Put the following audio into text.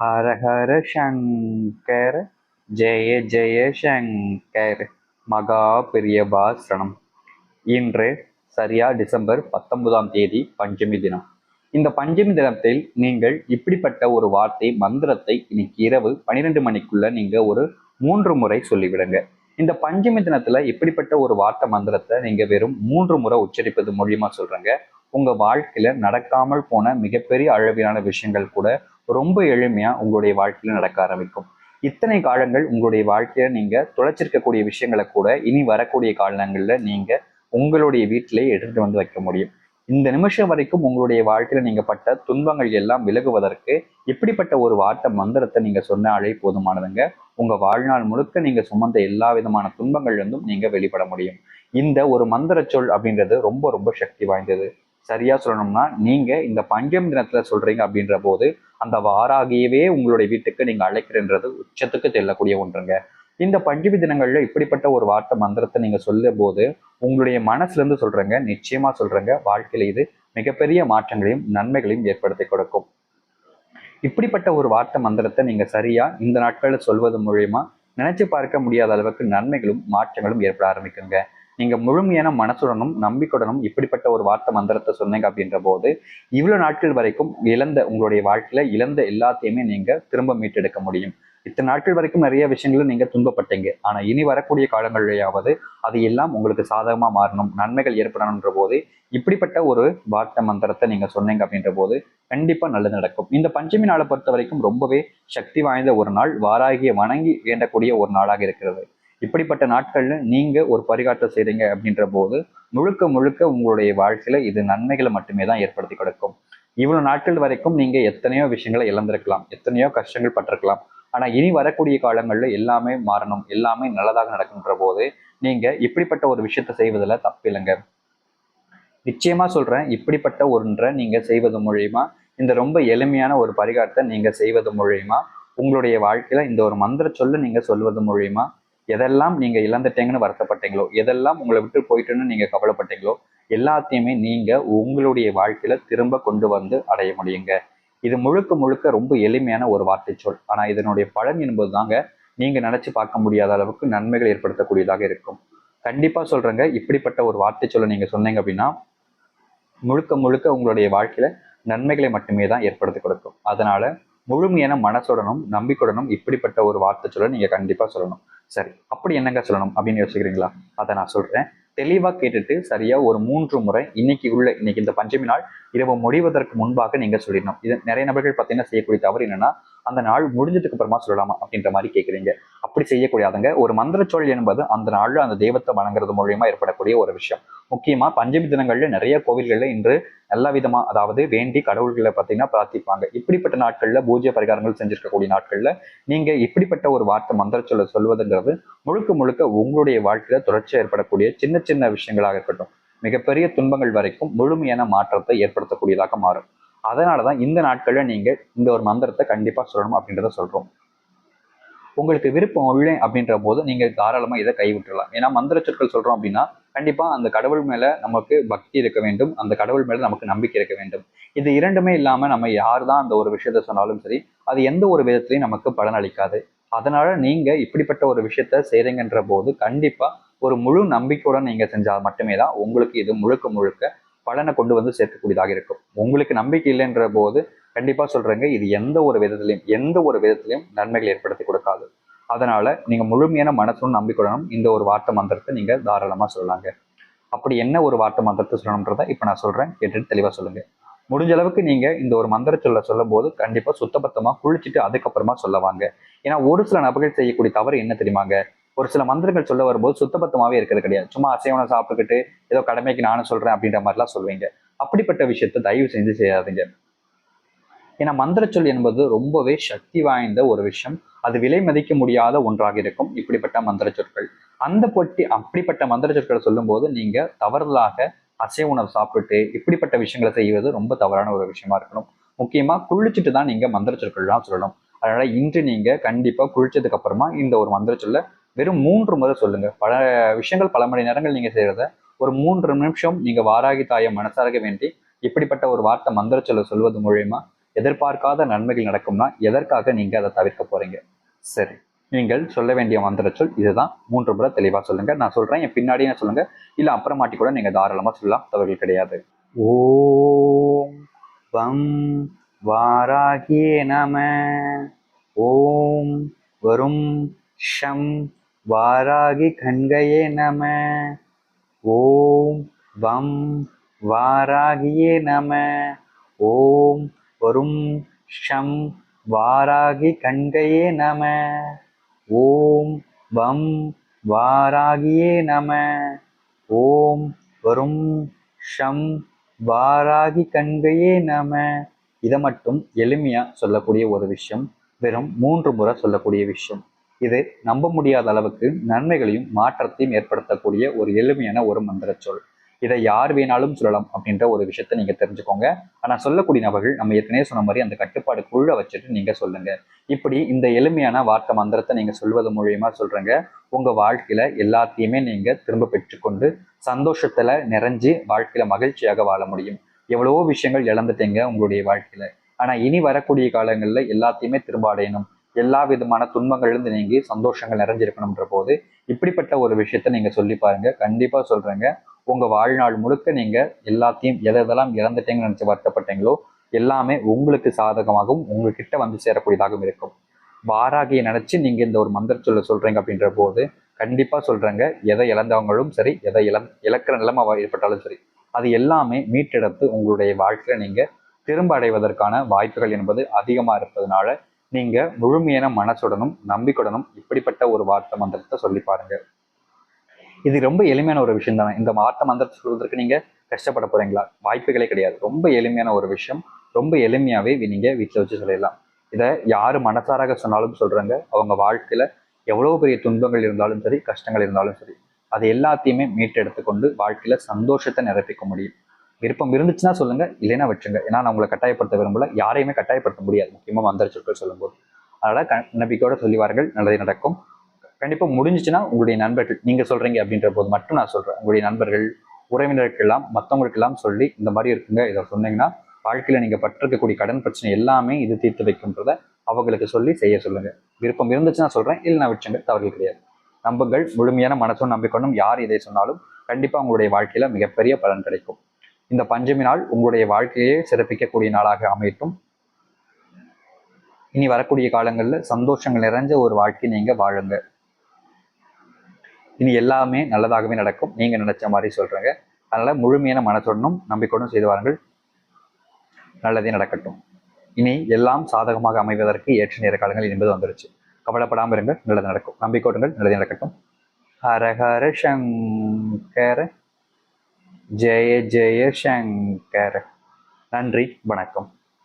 ஹர ஹர சங்கர் ஜெய ஜெய சங்கர் மகா பிரியபாசனம் இன்று சரியா டிசம்பர் பத்தொன்பதாம் தேதி பஞ்சமி தினம். இந்த பஞ்சமி தினத்தில் நீங்கள் இப்படிப்பட்ட ஒரு வார்த்தை மந்திரத்தை இன்னைக்கு இரவு பன்னிரெண்டு மணிக்குள்ள நீங்க ஒரு மூன்று முறை சொல்லிவிடுங்க. இந்த பஞ்சமி தினத்துல இப்படிப்பட்ட ஒரு வார்த்தை மந்திரத்தை நீங்க வெறும் மூன்று முறை உச்சரிப்பது மூலியமா சொல்றேங்க. உங்க வாழ்க்கையில நடக்காமல் போன மிகப்பெரிய அளவிலான விஷயங்கள் கூட ரொம்ப எளிமையா உங்களுடைய வாழ்க்கையில நடக்க ஆரம்பிக்கும். இத்தனை காலங்கள் உங்களுடைய வாழ்க்கையில நீங்க தொலைச்சிருக்கக்கூடிய விஷயங்களை கூட இனி வரக்கூடிய காலங்களில் நீங்க உங்களுடைய வீட்டிலே எடுத்துட்டு வந்து வைக்க முடியும். இந்த நிமிஷம் வரைக்கும் உங்களுடைய வாழ்க்கையில நீங்க பட்ட துன்பங்கள் எல்லாம் விலகுவதற்கு இப்படிப்பட்ட ஒரு வார்த்தை மந்திரத்தை நீங்க சொன்னாலே போதுமானதுங்க. உங்க வாழ்நாள் முழுக்க நீங்க சுமந்த எல்லா விதமான துன்பங்கள்ல இருந்தும் நீங்க வெளிப்பட முடியும். இந்த ஒரு மந்திர சொல் அப்படின்றது ரொம்ப ரொம்ப சக்தி வாய்ந்தது. சரியா சொல்லணும்னா நீங்க இந்த பஞ்சம் தினத்துல சொல்றீங்க அப்படின்ற போது அந்த வாராகியவே உங்களுடைய வீட்டுக்கு நீங்க அழைக்கிறன்றது உச்சத்துக்கு செல்லக்கூடிய ஒன்றுங்க. இந்த பஞ்சமி தினங்கள்ல இப்படிப்பட்ட ஒரு வார்த்தை மந்திரத்தை நீங்க சொல்லும் போது உங்களுடைய மனசுல இருந்து சொல்றேங்க நிச்சயமா சொல்றேங்க வாழ்க்கையில இது மிகப்பெரிய மாற்றங்களையும் நன்மைகளையும் ஏற்படுத்தி கொடுக்கும். இப்படிப்பட்ட ஒரு வார்த்தை மந்திரத்தை நீங்க சரியா இந்த நாட்களில் சொல்வது மூலயமா நினைச்சு பார்க்க முடியாத அளவுக்கு நன்மைகளும் மாற்றங்களும் ஏற்பட ஆரம்பிக்குங்க. நீங்க முழுமையான மனசுடனும் நம்பிக்கையுடனும் இப்படிப்பட்ட ஒரு வார்த்தை மந்திரத்தை சொன்னீங்க அப்படின்ற போது இவ்வளவு நாட்கள் வரைக்கும் இழந்த உங்களுடைய வாழ்க்கையில இழந்த எல்லாத்தையுமே நீங்க திரும்ப மீட்டெடுக்க முடியும். இத்தனை நாட்கள் வரைக்கும் நிறைய விஷயங்களும் நீங்க துன்பப்பட்டீங்க. ஆனா இனி வரக்கூடிய காலங்களிலேயாவது அது எல்லாம் உங்களுக்கு சாதகமா மாறணும் நன்மைகள் ஏற்படணுன்ற போது இப்படிப்பட்ட ஒரு வார்த்தை மந்திரத்தை நீங்க சொன்னீங்க அப்படின்ற போது கண்டிப்பா நல்லது நடக்கும். இந்த பஞ்சமி நாளை பொறுத்த வரைக்கும் ரொம்பவே சக்தி வாய்ந்த ஒரு நாள். வாராகிய வணங்கி வேண்டக்கூடிய ஒரு நாளாக இருக்கிறது. இப்படிப்பட்ட நாட்கள்ல நீங்க ஒரு பரிகாற்றம் செய்றீங்க அப்படின்ற போது முழுக்க முழுக்க உங்களுடைய வாழ்க்கையில இது நன்மைகளை மட்டுமே தான் ஏற்படுத்தி கொடுக்கும். இவ்வளவு நாட்கள் வரைக்கும் நீங்க எத்தனையோ விஷயங்களை இழந்திருக்கலாம் எத்தனையோ கஷ்டங்கள் பட்டிருக்கலாம். ஆனா இனி வரக்கூடிய காலங்கள்ல எல்லாமே மாறணும் எல்லாமே நல்லதாக நடக்குன்ற போது நீங்க இப்படிப்பட்ட ஒரு விஷயத்த செய்வதில் தப்பில்லைங்க நிச்சயமா சொல்றேன் இப்படிப்பட்ட ஒன்றை நீங்க செய்வது மூலியமா இந்த ரொம்ப எளிமையான ஒரு பரிகாரத்தை நீங்க செய்வது மூலியமா உங்களுடைய வாழ்க்கையில இந்த ஒரு மந்திர சொல்ல நீங்க சொல்வது மூலியமா எதெல்லாம் நீங்க இழந்துட்டீங்கன்னு வருத்தப்பட்டீங்களோ எதெல்லாம் உங்களை விட்டு போயிட்டுன்னு நீங்க கவலைப்பட்டீங்களோ எல்லாத்தையுமே நீங்க உங்களுடைய வாழ்க்கையில திரும்ப கொண்டு வந்து அடைய முடியுங்க. இது முழுக்க முழுக்க ரொம்ப எளிமையான ஒரு வார்த்தை சொல். ஆனா இதனுடைய பலன் என்பது தாங்க நீங்க நினைச்சு பார்க்க முடியாத அளவுக்கு நன்மைகள் ஏற்படுத்தக்கூடியதாக இருக்கும். கண்டிப்பா சொல்றேங்க. இப்படிப்பட்ட ஒரு வார்த்தை சொல்ல நீங்க சொன்னீங்க அப்படின்னா முழுக்க முழுக்க உங்களுடைய வாழ்க்கையில நன்மைகளை மட்டுமே தான் ஏற்படுத்தி கொடுக்கும். அதனால முழுமையான மனசுடனும் நம்பிக்கையுடனும் இப்படிப்பட்ட ஒரு வார்த்தை சொல்ல நீங்க கண்டிப்பா சொல்லணும். சரி அப்படி என்னங்க சொல்லணும் அப்படின்னு யோசிக்கிறீங்களா? அதை நான் சொல்றேன். தெளிவாக கேட்டுட்டு சரியா ஒரு மூன்று முறை இன்னைக்கு உள்ள இன்னைக்கு இந்த பஞ்சமி நாள் இரவு முடிவதற்கு முன்பாக நீங்கள் சொல்லிடணும். இது நிறைய நபர்கள் பார்த்தீங்கன்னா செய்யக்கூடிய தவறு என்னன்னா அந்த நாள் முடிஞ்சதுக்கு அப்புறமா சொல்லலாமா அப்படின்ற மாதிரி கேட்குறீங்க அப்படி செய்யக்கூடாதுங்க. ஒரு மந்திரச்சொல் என்பது அந்த நாள்ல அந்த தெய்வத்தை வணங்குறது மூலியமா ஏற்படக்கூடிய ஒரு விஷயம். முக்கியமா பஞ்சமி தினங்கள்ல நிறைய கோவில்கள்ல இன்று எல்லா விதமா அதாவது வேண்டி கடவுள்களை பார்த்தீங்கன்னா பிரார்த்திப்பாங்க. இப்படிப்பட்ட நாட்கள்ல பூஜை பரிகாரங்கள் செஞ்சிருக்கக்கூடிய நாட்கள்ல நீங்க இப்படிப்பட்ட ஒரு வார்த்தை மந்திரச்சொல்ல சொல்வதுங்கிறது முழுக்க முழுக்க உங்களுடைய வாழ்க்கையில தொடர்ச்சி ஏற்படக்கூடிய சின்ன சின்ன விஷயங்களாக இருக்கட்டும். மிகப்பெரிய துன்பங்கள் வரைக்கும் முழுமையான மாற்றத்தை ஏற்படுத்தக்கூடியதாக மாறும். அதனாலதான் இந்த நாட்களில் நீங்கள் இந்த ஒரு மந்திரத்தை கண்டிப்பாக சொல்லணும் அப்படின்றத சொல்கிறோம் உங்களுக்கு விருப்பம் இல்லை அப்படின்ற போது நீங்கள் தாராளமாக இதை கைவிட்டுறலாம். ஏன்னா மந்திர சொற்கள் சொல்கிறோம் அப்படின்னா கண்டிப்பாக அந்த கடவுள் மேலே நமக்கு பக்தி இருக்க வேண்டும். அந்த கடவுள் மேலே நமக்கு நம்பிக்கை இருக்க வேண்டும். இது இரண்டுமே இல்லாமல் நம்ம யார் தான் அந்த ஒரு விஷயத்த சொன்னாலும் சரி அது எந்த ஒரு விதத்துலையும் நமக்கு பலன் அளிக்காது. அதனால நீங்கள் இப்படிப்பட்ட ஒரு விஷயத்த செய்கிறீங்கன்ற போது கண்டிப்பாக ஒரு முழு நம்பிக்கையுடன் நீங்கள் செஞ்சால் மட்டுமே தான் உங்களுக்கு இது முழுக்க முழுக்க பலனை கொண்டு வந்து சேர்க்கக்கூடியதாக இருக்கும். உங்களுக்கு நம்பிக்கை இல்லைன்ற போது கண்டிப்பாக சொல்கிறேங்க இது எந்த ஒரு விதத்திலையும் எந்த ஒரு விதத்திலையும் நன்மைகள் ஏற்படுத்தி கொடுக்காது. அதனால் நீங்கள் முழுமையான மனசும் நம்பிக்கொள்ளணும். இந்த ஒரு வார்த்தை மந்திரத்தை நீங்கள் தாராளமாக சொல்லலாங்க. அப்படி என்ன ஒரு வார்த்தை மந்திரத்தை சொல்லணுன்றதை இப்போ நான் சொல்கிறேன் கேட்டுட்டு தெளிவாக சொல்லுங்கள் முடிஞ்ச அளவுக்கு நீங்கள் இந்த ஒரு மந்திர சொல்ல சொல்லும் போது கண்டிப்பாக சுத்தபத்தமாக குளிச்சுட்டு அதுக்கப்புறமா சொல்லவாங்க. ஏன்னா ஒரு சில நபர்கள் செய்யக்கூடிய தவறு என்ன தெரியுமாங்க? ஒரு சில மந்திரங்கள் சொல்ல வரும்போது சுத்தபத்தமாவே இருக்கிறது கிடையாது. சும்மா அசைவனை சாப்பிட்டுக்கிட்டு ஏதோ கடமைக்கு நானும் சொல்றேன் அப்படின்ற மாதிரிலாம் சொல்லுவீங்க. அப்படிப்பட்ட விஷயத்த தயவு செஞ்சு செய்யாதீங்க. ஏன்னா மந்திர சொல் என்பது ரொம்பவே சக்தி வாய்ந்த ஒரு விஷயம். அது விலை மதிக்க முடியாத ஒன்றாக இருக்கும். இப்படிப்பட்ட மந்திர சொற்கள் அந்த பொட்டி அப்படிப்பட்ட மந்திர சொற்களை சொல்லும்போது நீங்க தவறுதலாக அசை உணவு சாப்பிட்டு இப்படிப்பட்ட விஷயங்களை செய்வது ரொம்ப தவறான ஒரு விஷயமா இருக்கணும். முக்கியமா குளிச்சுட்டு தான் நீங்க மந்திர சொற்கள்லாம் சொல்லணும். அதனால இன்று நீங்க கண்டிப்பா குளிச்சதுக்கு அப்புறமா இந்த ஒரு மந்திர சொல்ல வெறும் மூன்று முறை சொல்லுங்க. பல விஷயங்கள் பல மணி நேரங்கள் நீங்க செய்யறத ஒரு மூன்று நிமிஷம் நீங்க வாராகி தாயை மனசாரக வேண்டி இப்படிப்பட்ட ஒரு வார்த்தை மந்திர சொல்ல சொல்வது மூலயமா எதிர்பார்க்காத நன்மைகள் நடக்கும்னா எதற்காக நீங்க அதை தவிர்க்க போறீங்க? சரி நீங்கள் சொல்ல வேண்டிய மந்திர சொல் இதுதான். மூன்று முறை தெளிவா சொல்லுங்க. நான் சொல்றேன் என் பின்னாடியே சொல்லுங்க. இல்ல அப்புறமாட்டி கூட நீங்க தாராளமா சொல்லலாம். தவறுகள் கிடையாது. ஓம் வம் வாராகியே நம. ஓம் வரும் ஷம் வாராகி கண்கையே நம. ஓம் வம் வாராகியே நம. ஓம் வரும் ஷம் வாராகி கண்கையே நம. ஓம் வம் வாராகியே நம. ஓம் வரும் ஷம் வாராகி கண்கையே நம. இதை மட்டும் எளிமையாக சொல்லக்கூடிய ஒரு விஷயம் வெறும் மூன்று முறை சொல்லக்கூடிய விஷயம். இது நம்ப முடியாத அளவுக்கு நன்மைகளையும் மாற்றத்தையும் ஏற்படுத்தக்கூடிய ஒரு எளிமையான ஒரு மந்திர சொல் இதை யார் வேணாலும் சொல்லலாம் அப்படின்ற ஒரு விஷயத்த நீங்க தெரிஞ்சுக்கோங்க. ஆனா சொல்லக்கூடிய நபர்கள் நம்ம ஏற்கனவே சொன்ன மாதிரி அந்த கட்டுப்பாடுக்குள்ள வச்சுட்டு நீங்க சொல்லுங்க. இப்படி இந்த எளிமையான வார்த்தை மந்திரத்தை நீங்க சொல்வது மூலியமா சொல்றேங்க. உங்க வாழ்க்கையில எல்லாத்தையுமே நீங்க திரும்ப பெற்றுக்கொண்டு சந்தோஷத்துல நிறைஞ்சு வாழ்க்கையில மகிழ்ச்சியாக வாழ முடியும். எவ்வளவோ விஷயங்கள் இழந்துட்டீங்க உங்களுடைய வாழ்க்கையில. ஆனா இனி வரக்கூடிய காலங்கள்ல எல்லாத்தையுமே திரும்ப அடையணும். எல்லா விதமான துன்பங்கள்லேருந்து நீங்கி சந்தோஷங்கள் நிறைஞ்சிருக்கணும்ன்ற போது இப்படிப்பட்ட ஒரு விஷயத்த நீங்கள் சொல்லி பாருங்கள் கண்டிப்பாக சொல்கிறேங்க உங்கள் வாழ்நாள் முழுக்க நீங்கள் எல்லாத்தையும் எதை எதெல்லாம் இழந்துட்டீங்கன்னு நினச்சி வருத்தப்பட்டீங்களோ எல்லாமே உங்களுக்கு சாதகமாகவும் உங்ககிட்ட வந்து சேரக்கூடியதாகவும் இருக்கும். வாராகியை நினச்சி நீங்கள் இந்த ஒரு மந்திர சொல்ல சொல்கிறீங்க அப்படின்ற போது கண்டிப்பாக சொல்கிறேங்க எதை இழந்தவங்களும் சரி எதை இழந் இழக்கிற நிலைமை ஏற்பட்டாலும் சரி அது எல்லாமே மீட்டெடுத்து உங்களுடைய வாழ்க்கையில் நீங்கள் திரும்ப அடைவதற்கான வாய்ப்புகள் என்பது அதிகமாக இருப்பதனால நீங்க முழுமையான மனசுடனும் நம்பிக்கையுடனும் இப்படிப்பட்ட ஒரு வார்த்தை மந்திரத்தை சொல்லி பாருங்க. இது ரொம்ப எளிமையான ஒரு விஷயம் தானே? இந்த வார்த்தை மந்திரத்தை சொல்வதற்கு நீங்க கஷ்டப்பட போறீங்களா? வாய்ப்புகளே கிடையாது. ரொம்ப எளிமையான ஒரு விஷயம். ரொம்ப எளிமையாவே நீங்க வீட்டில் வச்சு சொல்லிடலாம் இதை யாரு மனசாராக சொன்னாலும் சொல்றாங்க. அவங்க வாழ்க்கையில எவ்வளவு பெரிய துன்பங்கள் இருந்தாலும் சரி கஷ்டங்கள் இருந்தாலும் சரி அது எல்லாத்தையுமே மீட்டெடுத்துக்கொண்டு வாழ்க்கையில சந்தோஷத்தை நிரப்பிக்க முடியும். விருப்பம் இருந்துச்சுன்னா சொல்லுங்க இல்லைன்னா வச்சுங்க ஏன்னா நான் உங்களை கட்டாயப்படுத்த விரும்பல யாரையுமே கட்டாயப்படுத்த முடியாது. முக்கியமாக மந்திர சொற்கள் சொல்லும்போது. அதனால க நம்பிக்கையோட சொல்லிவார்கள் நல்லதே நடக்கும். கண்டிப்பாக முடிஞ்சிச்சுன்னா உங்களுடைய நண்பர்கள் நீங்கள் சொல்கிறீங்க அப்படின்ற போது மட்டும் நான் சொல்கிறேன் உங்களுடைய நண்பர்கள் உறவினருக்கெல்லாம் மற்றவங்களுக்கெல்லாம் சொல்லி இந்த மாதிரி இருக்குங்க இதை சொன்னீங்கன்னா வாழ்க்கையில் நீங்கள் பட்டிருக்கக்கூடிய கடன் பிரச்சனை எல்லாமே இது தீர்த்து வைக்கின்றத அவங்களுக்கு சொல்லி செய்ய சொல்லுங்கள் விருப்பம் இருந்துச்சுன்னா சொல்கிறேன் இல்லை நான் வச்சுங்க தவறுகள் கிடையாது. நம்புங்கள் முழுமையான மனசும் நம்பிக்கொண்டும் யார் இதை சொன்னாலும் கண்டிப்பாக உங்களுடைய வாழ்க்கையில் மிகப்பெரிய பலன் கிடைக்கும். இந்த பஞ்சமி நாள் உங்களுடைய வாழ்க்கையை சிறப்பிக்கக்கூடிய நாளாக அமையட்டும். இனி வரக்கூடிய காலங்களில் சந்தோஷங்கள் நிறைஞ்ச ஒரு வாழ்க்கை நீங்கள் வாழுங்க. இனி எல்லாமே நல்லதாகவே நடக்கும். நீங்க நினைச்ச மாதிரி சொல்றேங்க. அதனால முழுமையான மனத்துடனும் நம்பிக்கையுடன் செய்து வாருங்கள். நல்லதே நடக்கட்டும். இனி எல்லாம் சாதகமாக அமைவதற்கு ஏற்ற நேர காலங்கள் என்பது வந்துருச்சு. கவலைப்படாமல் இருங்கள். நல்லது நடக்கும். நம்பிக்கையுடன் நல்லது நடக்கட்டும். ஹரஹர சங்கர ஜெய ஜெய சங்கர். நன்றி வணக்கம்.